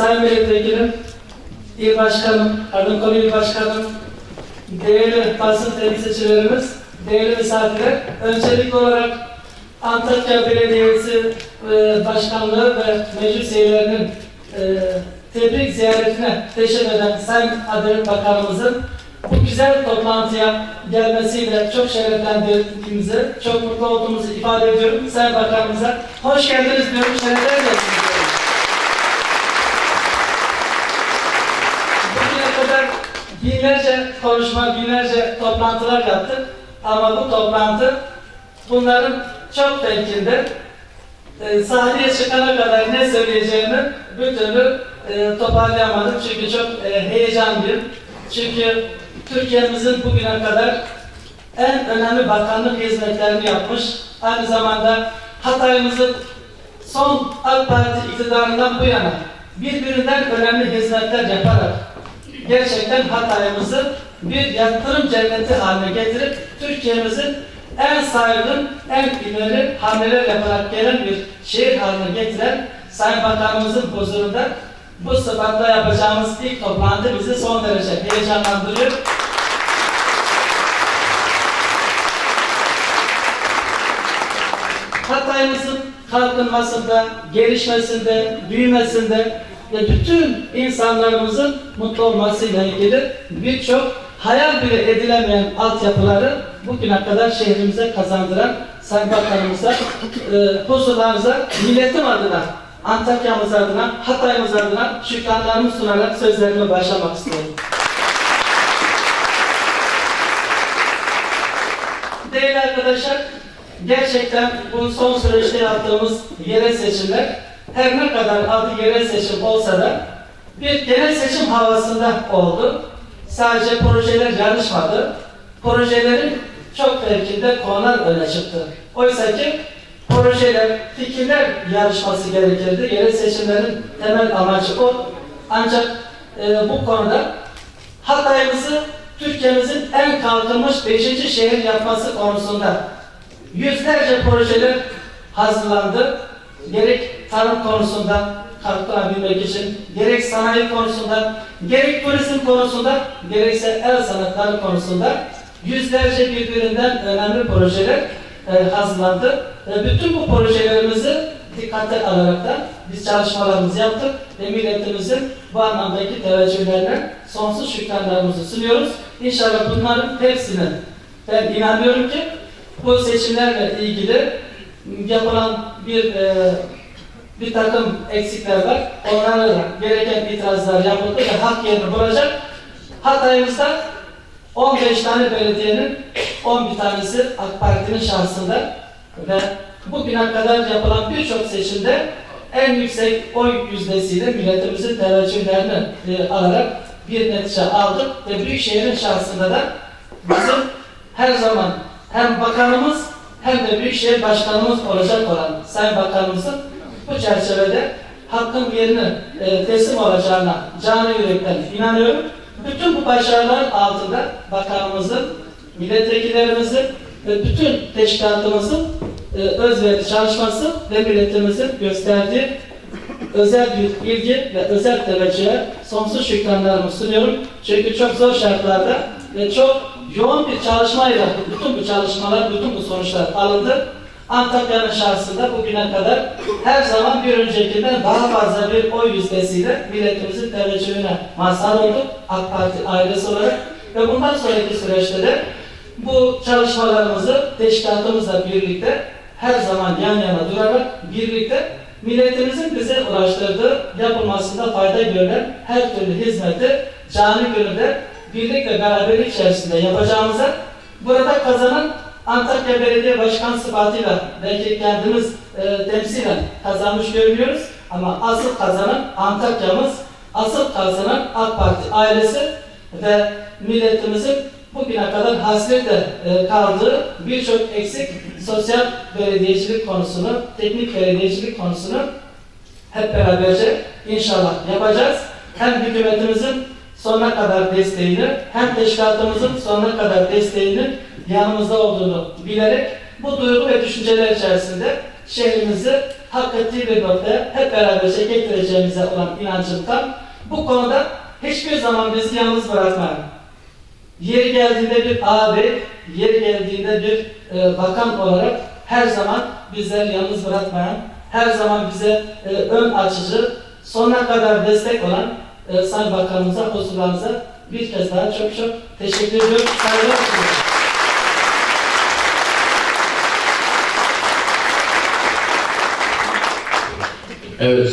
Sayın Milletvekilim, İl Başkanım, Kardımkolu İl Başkanım, değerli basın temsilcilerimiz, değerli misafirler, öncelikli olarak Antakya Belediyesi e, Başkanlığı ve meclis üyelerinin e, tebrik ziyaretine teşekkür eden Sayın Adalet Bakanımızın bu güzel toplantıya gelmesiyle çok şereflendirdiğimizi, çok mutlu olduğumuzu ifade ediyorum. Sayın Bakanımıza hoş geldiniz diyorum, şerefler verdiniz diyorum. Bugüne kadar binlerce konuşma, binlerce toplantılar yaptık. Ama bu toplantı bunların çok belkinde e, sahneye çıkana kadar ne söyleyeceğimi bir türlü e, toparlayamadım. Çünkü çok e, heyecanlıyım. Çünkü Türkiye'mizin bugüne kadar en önemli bakanlık hizmetlerini yapmış. Aynı zamanda Hatay'ımızın son AK Parti iktidarından bu yana birbirinden önemli hizmetler yaparak gerçekten Hatay'ımızı bir yatırım cenneti haline getirip Türkiye'mizin en saygın, en ileri hamleler yaparak gelen bir şehir haline getiren Sayın Bakanımızın huzurunda bu sıfatla yapacağımız ilk toplantı bizi son derece heyecanlandırıyor. Hatay'ımızın kalkınmasında, gelişmesinde, büyümesinde ve bütün insanlarımızın mutlu olmasıyla ilgili birçok hayal bile edilemeyen altyapıları bugüne kadar şehrimize kazandıran Sayın Bakanımıza, e, huzurlarınıza milletim adına, Antakya'mız adına, Hatay'ımız adına şükranlarımı sunarak sözlerime başlamak istiyorum. Değerli arkadaşlar, gerçekten bu son süreçte yaptığımız yerel seçimler her ne kadar adı yerel seçim olsa da bir genel seçim havasında oldu. Sadece projeler yarışmadı. Projelerin çok fevkinde konular öne çıktı. Oysa ki projeler, fikirler yarışması gerekirdi. Yerel seçimlerin temel amacı o. Ancak e, bu konuda Hatay'ımızı Türkiye'mizin en kalkınmış 5. şehir yapması konusunda yüzlerce projeler hazırlandı. Gerek tarım konusunda kalkınabilmek için, gerek sanayi konusunda, gerek turizm konusunda, gerekse el sanatları konusunda yüzlerce birbirinden önemli projeler e, hazırlandı. E, bütün bu projelerimizi dikkate alarak da biz çalışmalarımızı yaptık ve milletimizin bu anlamdaki teveccühlerine sonsuz şükranlarımızı sunuyoruz. İnşallah bunların hepsini ben inanıyorum ki bu seçimlerle ilgili yapılan bir e, bir takım eksikler var. Onlara gereken itirazlar yapıldı ve hak yerini bulacak. Hatay'ımızda 15 tane belediyenin 11 tanesi AK Parti'nin şahsında ve bugüne kadar yapılan birçok seçimde en yüksek oy yüzdesiyle milletimizin teveccühlerini e, alarak bir netice aldık ve Büyükşehir'in şahsında da bizim her zaman hem bakanımız hem de Büyükşehir Başkanımız olacak olan Sayın Bakanımızın bu çerçevede hakkın yerine e, teslim olacağına canı yürekten inanıyorum. Bütün bu başarıların altında bakanımızın, milletvekillerimizin ve bütün teşkilatımızın e, özverili çalışması ve milletimizin gösterdiği özel bir ilgi ve özel teveccühe sonsuz şükranlarımı sunuyorum. Çünkü çok zor şartlarda ve çok yoğun bir çalışmayla bütün bu çalışmalar, bütün bu sonuçlar alındı. Antakya'nın şahsında bugüne kadar her zaman bir öncekinden daha fazla bir oy yüzdesiyle milletimizin teveccühüne mazhar olduk AK Parti ailesi olarak ve bundan sonraki süreçte de bu çalışmalarımızı teşkilatımızla birlikte her zaman yan yana durarak birlikte milletimizin bize ulaştırdığı yapılmasında fayda görülen her türlü hizmeti canı gönülde birlik ve beraberlik içerisinde yapacağımıza burada kazanan Antakya Belediye Başkan sıfatıyla belki kendimiz e, temsilen kazanmış görünüyoruz. Ama asıl kazanan Antakya'mız, asıl kazanan AK Parti ailesi ve milletimizin bugüne kadar hasretle e, kaldığı birçok eksik sosyal belediyecilik konusunu, teknik belediyecilik konusunu hep beraberce inşallah yapacağız. Hem hükümetimizin sonuna kadar desteğini hem teşkilatımızın sonuna kadar desteğinin yanımızda olduğunu bilerek bu duygu ve düşünceler içerisinde şehrimizi hak ettiği bir noktaya hep beraberce getireceğimize olan inancım tam. Bu konuda hiçbir zaman bizi yalnız bırakmayın. Yeri geldiğinde bir abi, yeri geldiğinde bir e, bakan olarak her zaman bizleri yalnız bırakmayan, her zaman bize e, ön açıcı, sonuna kadar destek olan e, Sayın Bakanımıza, huzurlarınıza bir kez daha çok çok teşekkür ediyorum. Saygılar sunuyorum. Evet,